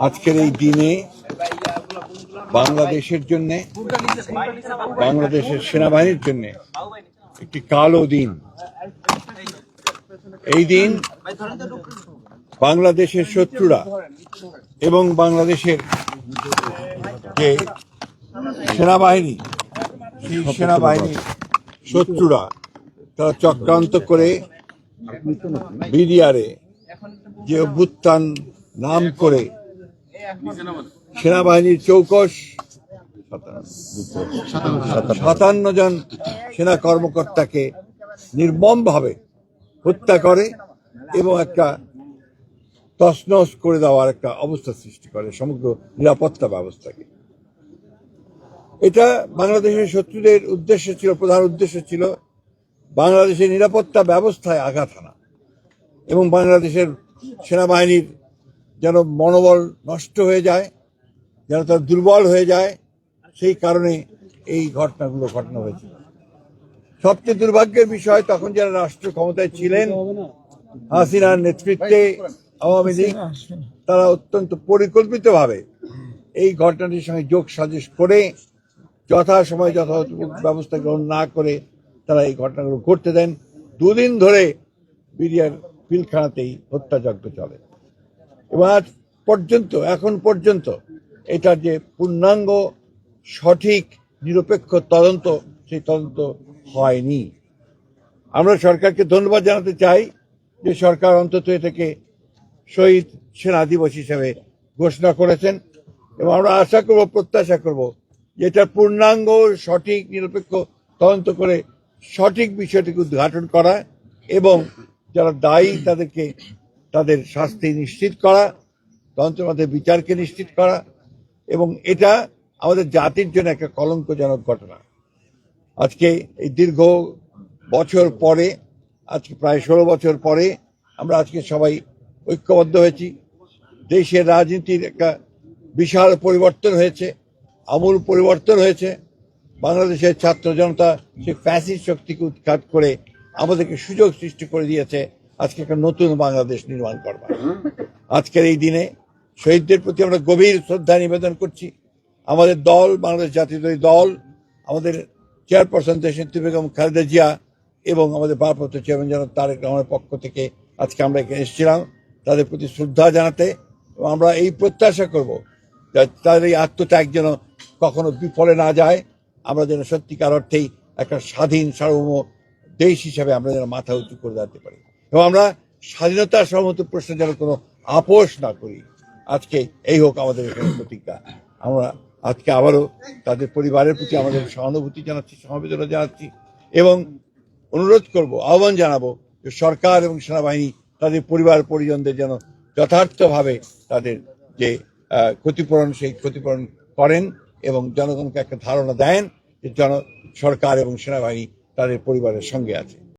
আজকের এই দিনে বাংলাদেশের জন্য, বাংলাদেশের সেনাবাহিনীর জন্য একটি কালো দিন। এই দিন বাংলাদেশের শত্রুরা এবং বাংলাদেশের যে সেনাবাহিনী, সেই সেনাবাহিনীর শত্রুরা, তারা চক্রান্ত করে বিডিআরে যে অভ্যুত্থান নাম করে সেনাবাহিনীর চৌকস, সাতান্ন জন সেনা কর্মকর্তাকে নির্মমভাবে হত্যা করে এবং একটা তছনছ করে দেওয়ার একটা অবস্থা সৃষ্টি করে, সমগ্র নিরাপত্তা ব্যবস্থাকে। এটা বাংলাদেশের শত্রুদের উদ্দেশ্য ছিল, প্রধান উদ্দেশ্য ছিল বাংলাদেশের নিরাপত্তা ব্যবস্থায় আঘাত হানা এবং বাংলাদেশের সেনাবাহিনীর যেন মনোবল নষ্ট হয়ে যায়, যেন তার দুর্বল হয়ে যায়, সেই কারণে এই ঘটনাগুলো ঘটনা হয়েছে। সবচেয়ে দুর্ভাগ্যের বিষয়, তখন যারা রাষ্ট্র ক্ষমতায় ছিলেন, হাসিনার নেতৃত্বে আওয়ামী লীগ, তারা অত্যন্ত পরিকল্পিতভাবে এই ঘটনাটির সঙ্গে যোগ সাজেশ করে, যথাসময় যথাযথ ব্যবস্থা গ্রহণ না করে তারা এই ঘটনাগুলো করতে দেন। দুদিন ধরে বিডিআর পিলখানাতেই হত্যাযজ্ঞ চলে। এবং আজ পর্যন্ত, এখন পর্যন্ত এটার যে পূর্ণাঙ্গ, সঠিক, নিরপেক্ষ তদন্ত, সেই তদন্ত হয়নি। আমরা সরকারকে ধন্যবাদ জানাতে চাই যে সরকার অন্তত এটাকে শহীদ সেনা দিবস হিসেবে ঘোষণা করেছেন এবং আমরা আশা করব, প্রত্যাশা করব যে এটার পূর্ণাঙ্গ, সঠিক, নিরপেক্ষ তদন্ত করে সঠিক বিষয়টিকে উদ্ঘাটন করা এবং যারা দায়ী তাদেরকে তাদের শাস্তি নিশ্চিত করা তদন্তের মধ্যে বিচারকে নিশ্চিত করা, এবং এটা আমাদের জাতির জন্য একটা কলঙ্কজনক ঘটনা। আজকে এই দীর্ঘ বছর পরে, আজকে প্রায় ষোলো বছর পরে আমরা আজকে সবাই ঐক্যবদ্ধ হয়েছি। দেশের রাজনীতির একটা বিশাল পরিবর্তন হয়েছে, আমূল পরিবর্তন হয়েছে। বাংলাদেশের ছাত্র জনতা সেই ফ্যাসিস্ট শক্তিকে উৎখাত করে আমাদেরকে সুযোগ সৃষ্টি করে দিয়েছে। আজকে একটা নতুন বাংলাদেশ নির্মাণ করবার। আজকের এই দিনে শহীদদের প্রতি আমরা গভীর শ্রদ্ধা নিবেদন করছি। আমাদের দল বাংলাদেশ জাতীয়তাবাদী দল আমাদের চেয়ারপারসন দেশনেত্রী বেগম খালেদা জিয়া এবং আমাদের ভারপ্রাপ্ত চেয়ারম্যান জনাব তারেক রহমানের পক্ষ থেকে আজকে আমরা এখানে এসেছিলাম তাদের প্রতি শ্রদ্ধা জানাতে এবং আমরা এই প্রত্যাশা করব তাদের এই আত্মত্যাগ যেন কখনো বিফলে না যায়। আমরা যেন সত্যিকার অর্থেই একটা স্বাধীন সার্বভৌম দেশ হিসাবে আমরা যেন মাথা উঁচু করে দাঁড়াতে পারি। এবং আমরা স্বাধীনতার সমস্ত প্রশ্নে যেন কোনো আপোষ না করি। আজকে এই হোক আমাদের এখানে প্রতিজ্ঞা। আমরা আজকে আবারও তাদের পরিবারের প্রতি আমাদের সহানুভূতি জানাচ্ছি, সমবেদনা জানাচ্ছি এবং অনুরোধ করব, আহ্বান জানাব যে সরকার এবং সেনাবাহিনী তাদের পরিবার পরিজনদের যেন যথার্থভাবে তাদের যে ক্ষতিপূরণ, সেই ক্ষতিপূরণ করেন এবং জনগণকে একটা ধারণা দেন যে জন, সরকার এবং সেনাবাহিনী তাদের পরিবারের সঙ্গে আছে।